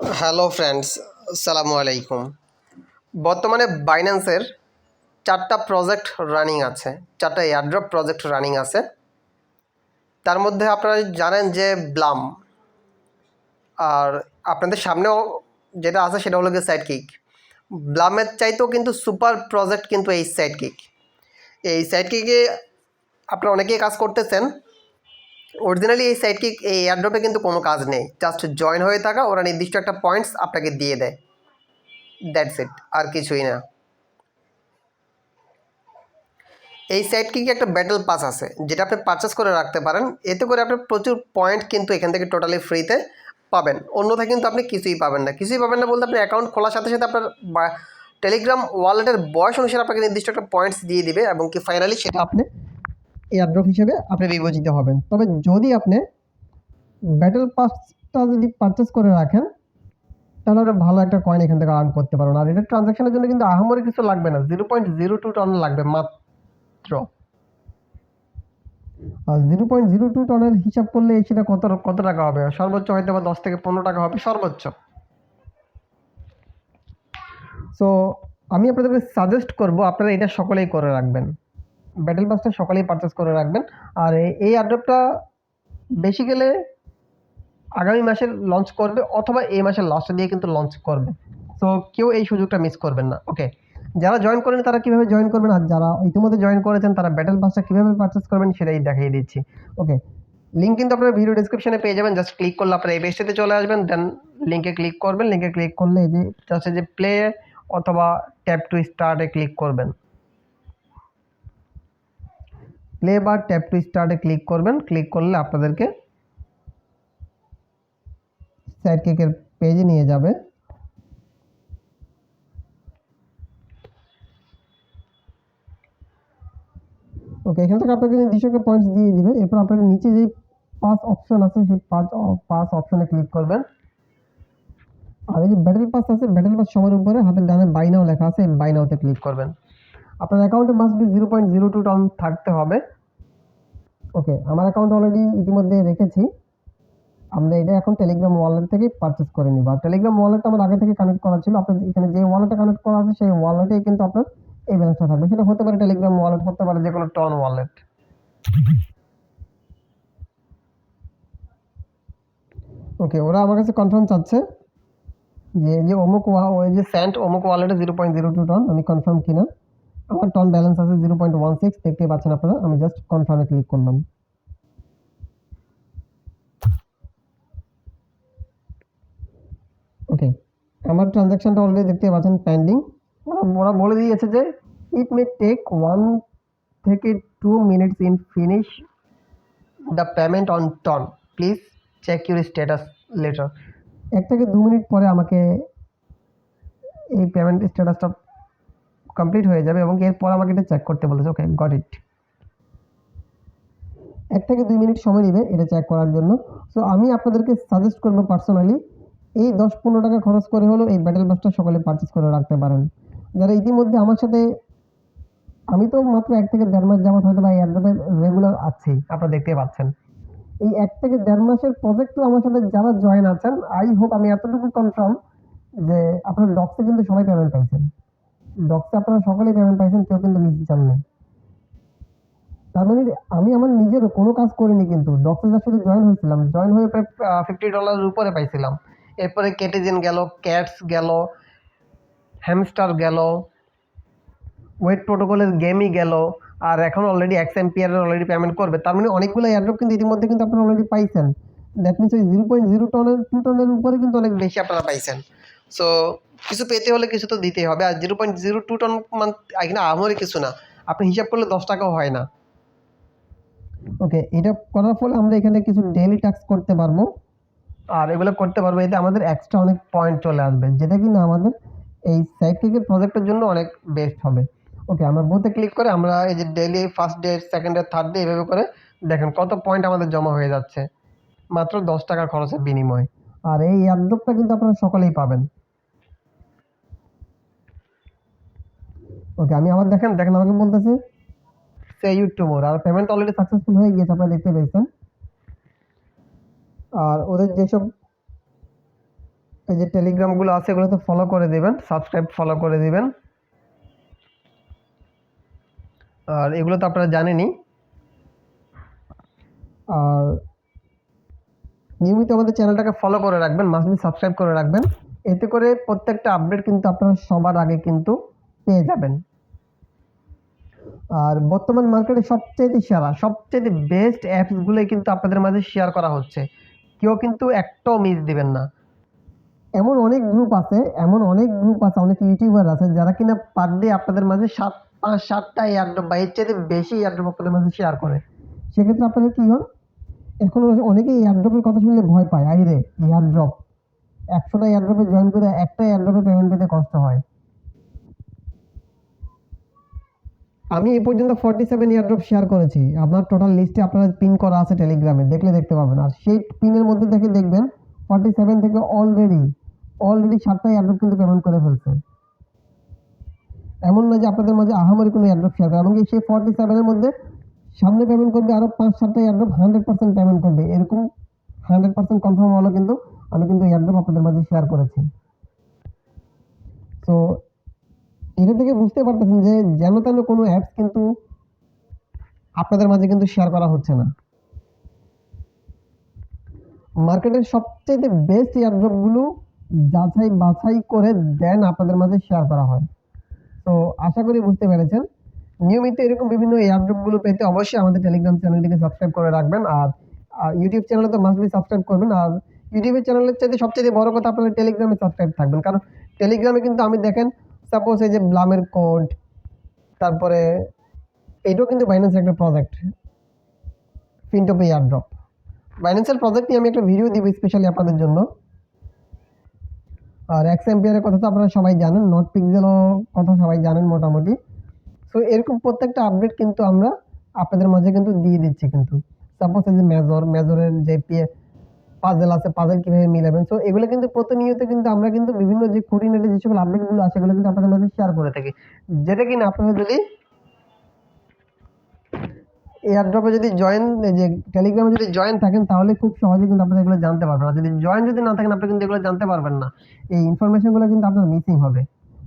Hello friends, আসসালামু আলাইকুম। বর্তমানে বাইন্যান্সের চারটা প্রজেক্ট রানিং আছে, চারটা এয়ারড্রপ প্রজেক্ট রানিং আছে। তার মধ্যে আপনারা জানেন যে ব্লাম, আর আপনাদের সামনেও যেটা আছে সেটা হলো গিয়ে সাইড কিক ব্লামের চাইতেও কিন্তু সুপার প্রজেক্ট কিন্তু এই সাইড কিক এই সাইড কিকে আপনারা অনেকেই কাজ করতেছেন অরিজিনালি এই সাইট কিক এই এয়ারড্রপে কিন্তু কোনো কাজ নেই। জাস্ট জয়েন হয়ে থাকা, ওরা নির্দিষ্ট একটা পয়েন্টস আপনাকে দিয়ে দেয়। দ্যাটস ইট আর কিছুই না। এই সাইট কিকে একটা ব্যাটেল পাস আছে, যেটা আপনি পারচেস করে রাখতে পারেন। এতে করে আপনি প্রচুর পয়েন্ট কিন্তু এখান থেকে টোটালি ফ্রিতে পাবেন। অন্যথায় কিন্তু আপনি কিছুই পাবেন না। কিছুই পাবেন না বলতে আপনি অ্যাকাউন্ট খোলার সাথে সাথে আপনার টেলিগ্রাম ওয়ালেটের বয়স অনুসারে আপনাকে নির্দিষ্ট একটা পয়েন্টস দিয়ে দিবে, এবং কি ফাইনালি সেটা আপনি এয়ারড্রপ হিসেবে আপনি বিবেচিত হবেন। তবে যদি আপনি ব্যাটেল পাসটা যদি পারচেস করে রাখেন, তাহলে আপনি ভালো একটা কয়েন এখান থেকে আর্ন করতে পারবেন। আর এটা ট্রানজ্যাকশনের জন্য কিন্তু আহামরি কিছু লাগবে না। Zero point zero two ton লাগবে মাত্র। আর জিরো পয়েন্ট জিরো টু টনের হিসাব করলে সেটা কত কত টাকা হবে? সর্বোচ্চ হয়তো বা দশ থেকে পনেরো টাকা হবে, সর্বোচ্চ। সো আমি আপনাদেরকে সাজেস্ট করব, আপনারা এটা সকলেই করে রাখবেন। ব্যাটেল পাসটা সকলেই পারচেস করে রাখবেন। আর এই অ্যাড্রপটা বেশি গেলে আগামী মাসে লঞ্চ করবে অথবা এই মাসের লাস্টে দিয়ে কিন্তু লঞ্চ করবে। তো কেউ এই সুযোগটা মিস করবেন না। ওকে যারা জয়েন করেন, তারা কীভাবে জয়েন করবেন? আর যারা ইতিমধ্যে জয়েন করেছেন, তারা ব্যাটেল পাসটা কীভাবে পারচেস করবেন, সেটাই দেখিয়ে দিচ্ছি। ওকে লিঙ্ক কিন্তু আপনারা ভিডিও ডিসক্রিপশনে পেয়ে যাবেন। জাস্ট ক্লিক করলে আপনারা এই পেজটাতে চলে আসবেন। দেন লিঙ্কে ক্লিক করবেন। লিঙ্কে ক্লিক করলে এই যে জাস্ট যে প্লে অথবা ট্যাপ টু স্টার্টে ক্লিক করবেন। প্লে বা ট্যাপ টু স্টার্টে ক্লিক করবেন। ক্লিক করলে আপনাদেরকে সাইড কেকের পেজে নিয়ে যাবে। ওকে এখান থেকে আপনাকে একটা পয়েন্টস দিয়ে দিবে, এরপর আপনাকে নিচে যে পাঁচ অপশন আছে, সেই পাঁচ পাঁচ অপশনে ক্লিক করবেন। আর এই যে ব্যাটেল পাস আছে ব্যাটেল পাস সবার উপরে, হাতের ডানে বাই নাও লেখা আছে, এই বাই ক্লিক করবেন। আপনার অ্যাকাউন্টে must be zero point zero two ton থাকতে হবে। ওকে আমার অ্যাকাউন্ট অলরেডি ইতিমধ্যে রেখেছি। আমরা এটা এখন টেলিগ্রাম ওয়ালেট থেকে পারচেস করে নিব। টেলিগ্রাম ওয়ালেটটা আমার আগে থেকে কানেক্ট করা ছিল। আপনার এখানে যে ওয়ালেটটা কানেক্ট করা আছে, সেই ওয়ালেটেই কিন্তু আপনার এই ব্যালেন্সটা থাকবে। সেটা হতে পারে টেলিগ্রাম ওয়ালেট হতে পারে যে কোনো টন ওয়ালেট ওকে ওরা আমার কাছে কনফার্ম চাচ্ছে যে যে অমুক ওয়া- ওই যে স্যান্ট অমুক ওয়ালেটে zero point zero two ton আমি কনফার্ম কিনা? আমার টন ব্যালেন্স আছে জিরো পয়েন্ট ওয়ান সিক্স দেখতেই পাচ্ছেন আপনারা, আমি জাস্ট কনফার্মে ক্লিক করলাম। ওকে আমার ট্রানজ্যাকশনটা অলরেডি দেখতে পাচ্ছেন পেন্ডিং ওরা বলে দিয়েছে যে ইট মে টেক ওয়ান থেকে two minutes in finish the payment on ton please check your status later এক থেকে দু মিনিট পরে আমাকে এই পেমেন্ট স্ট্যাটাসটা কমপ্লিট হয়ে যাবে এবং এরপর আমাকে এটা চেক করতে বলেছে। ওকে গট ইট এক থেকে দুই মিনিট সময় নেবে এটা চেক করার জন্য। সো আমি আপনাদেরকে সাজেস্ট করব পার্সোনালি এই দশ পনেরো টাকা খরচ করে হলেও এই ব্যাটেল বাসটা সকলে পারচেস করে রাখতে পারেন। যারা ইতিমধ্যে আমার সাথে, আমি তো মাত্র এক থেকে দেড় মাস যাবত হয়তো বা এই অ্যাড্রপে রেগুলার আছি, আপনারা দেখতে পাচ্ছেন। এই এক থেকে দেড় মাসের প্রজেক্টও আমার সাথে যারা জয়েন আছেন আই হোপ আমি এতটুকু কনফার্ম যে আপনার ডক্সে কিন্তু সবাই পেমেন্ট পাইছেন। ডক্সে আপনারা সকলেই পেমেন্ট পাইছেন, কেউ কিন্তু মিস চান নেই। তার মানে আমি আমার নিজের কোনো কাজ করিনি কিন্তু ডক্টর শুধু জয়েন হয়েছিলাম। জয়েন হয়ে প্রায় ফিফটি ডলারের উপরে পাইছিলাম। এরপরে কেটিজেন গেল ক্যাটস গেল হ্যামস্টার গেল ওয়েট প্রোটোকলের গেমই গেল, আর এখন অলরেডি এক্স এমপিয়ারের অলরেডি পেমেন্ট করবে। তার মানে অনেকগুলো এয়ারড্রপ কিন্তু ইতিমধ্যে কিন্তু আপনারা অলরেডি পাইছেন। দ্যাট মিনস ওই জিরো পয়েন্ট জিরো টনের টু টনের উপরে কিন্তু অনেক বেশি আপনারা পাইছেন। সো কিছু পেতে হলে কিছু তো দিতেই হবে। আর zero point zero two ton month এখানে আমরে কিছু না। আপনি হিসাব করলে দশ টাকাও হয় না। ওকে এটা করার ফলে আমরা এখানে কিছু ডেইলি টাস্ক করতে পারব। আর এগুলো করতে পারব এতে আমাদের এক্সট্রা অনেক পয়েন্ট চলে আসবে। যেটা কিনা আমাদের এই সাইক্লিকের প্রজেক্টের জন্য অনেক বেস্ট হবে। ওকে আমরা বোতে ক্লিক করে আমরা এই যে daily first day second day third day এভাবে করে দেখেন কত পয়েন্ট আমাদের জমা হয়ে যাচ্ছে। মাত্র দশ টাকা খরচের বিনিময়ে। আর এই এয়ারড্রপটা কিন্তু আপনারা সকলেই পাবেন। ওকে আমি আবার দেখেন দেখেন আমাকে বলতেছে, সে ইউ টুমোর আর পেমেন্ট অলরেডি সাকসেসফুল হয়ে গিয়েছে, আপনারা দেখতে পেয়েছেন। আর ওদের যেসব এই যে টেলিগ্রামগুলো আছে, এগুলোতে ফলো করে দেবেন সাবস্ক্রাইব ফলো করে দেবেন। আর এগুলো তো আপনারা জানেনই। আর নিয়মিত আমাদের চ্যানেলটাকে ফলো করে রাখবেন মাসবি সাবস্ক্রাইব করে রাখবেন। এতে করে প্রত্যেকটা আপডেট কিন্তু আপনারা সবার আগে কিন্তু পেয়ে যাবেন। আর বর্তমান মার্কেটে সবচেয়ে সেরা সবচেয়ে বেস্ট অ্যাপসগুলোই কিন্তু আপনাদের মাঝে শেয়ার করা হচ্ছে। কেউ কিন্তু একটাও মিস দিবেন না। এমন অনেক গ্রুপ আছে, এমন অনেক গ্রুপ আছে, অনেক ইউটিউবার আছে যারা কিনা পার ডে আপনাদের মাঝে সাত, পাঁচ, সাতটা এয়ারড্রপ বা এর চাইতে বেশি এয়ারড্রপ আপনাদের মাঝে শেয়ার করে। সেক্ষেত্রে আপনাদের কী হন এখন অনেকেই এয়ারড্রপের কথা শুনলে ভয় পায় আই রে এয়ারড্রপ একশোটা এয়ারড্রপে জয়েন করে, একটা এয়ারড্রপে পেমেন্ট পেতে কষ্ট হয়। আমি এই পর্যন্ত ফর্টি সেভেন ইয়ারড্রপ শেয়ার করেছি। আপনার টোটাল লিস্টে আপনার পিন করা আছে টেলিগ্রামে দেখলে দেখতে পাবেন। আর সেই পিনের মধ্যে দেখে দেখবেন ফর্টি সেভেন থেকে অলরেডি অলরেডি সাতটা ইয়ারড্রপ কিন্তু পেমেন্ট করে ফেলছে। এমন না যে আপনাদের মাঝে আহামরি কোনো ইয়ারড্রপ শেয়ার করে, এমনকি সেই ফর্টি সেভেনের মধ্যে সামনে পেমেন্ট করবে আরও পাঁচ সাতটা ইয়ারড্রপ হান্ড্রেড পার্সেন্ট পেমেন্ট করবে। এরকম হান্ড্রেড পার্সেন্ট কনফার্ম হলো কিন্তু আমি কিন্তু ইয়ারড্রপ আপনাদের মাঝে শেয়ার করেছি। তো এটা থেকে বুঝতে পারতেছেন যে যেন তেন কোনো অ্যাপস কিন্তু আপনাদের মাঝে কিন্তু শেয়ার করা হচ্ছে না। মার্কেটের সবচেয়ে বেস্ট এয়ারড্রপগুলো যাচাই বাছাই করে দেন আপনাদের মাঝে শেয়ার করা হয়। তো আশা করি বুঝতে পেরেছেন। নিয়মিত এরকম বিভিন্ন এয়ারড্রপগুলো পেতে অবশ্যই আমাদের টেলিগ্রাম চ্যানেলটিকে সাবস্ক্রাইব করে রাখবেন আর ইউটিউব চ্যানেলে তো মাস্টবি সাবস্ক্রাইব করবেন আর ইউটিউবের চ্যানেলের চাইতে সবচেয়ে বড় কথা আপনারা টেলিগ্রামে সাবস্ক্রাইব থাকবেন। কারণ টেলিগ্রামে কিন্তু আমি দেখেন সাপোজ এই যে ব্লামের কোড তারপরে এইটাও কিন্তু বাইন্যান্সের একটা প্রজেক্ট ফিনটপে এয়ারড্রপ বাইন্যান্সের প্রজেক্ট নিয়ে আমি একটা ভিডিও দিব স্পেশালি আপনাদের জন্য। আর এক্স এম্পিয়ারের কথা তো আপনারা সবাই জানেন নট পিক্সেলও কথা সবাই জানেন মোটামুটি। সো এরকম প্রত্যেকটা আপডেট কিন্তু আমরা আপনাদের মাঝে কিন্তু দিয়ে দিচ্ছি কিন্তু। সাপোজ এই যে মেজর মেজরের যে পাজেল আছে পাজেল কীভাবে মিলাবেন? সো এগুলো কিন্তু প্রতিনিয়ত কিন্তু আমরা কিন্তু বিভিন্ন যে খুঁটিনাটি যে সকল আপডেটগুলো আছে সেগুলো কিন্তু আপনাদের মাঝে শেয়ার করে থাকি। যেটা কিনা আপনারা যদি এয়ারড্রপে যদি জয়েন যে টেলিগ্রামে যদি জয়েন থাকেন, তাহলে খুব সহজে কিন্তু আপনারা এগুলো জানতে পারবেন। আর যদি জয়েন যদি না থাকেন, আপনি কিন্তু এগুলো জানতে পারবেন না। এই ইনফরমেশনগুলো কিন্তু আপনার মিসিং হবে।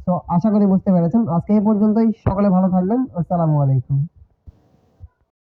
তো আশা করি বুঝতে পেরেছেন। আজকে এই পর্যন্তই। সকলে ভালো থাকবেন। আসসালামু আলাইকুম।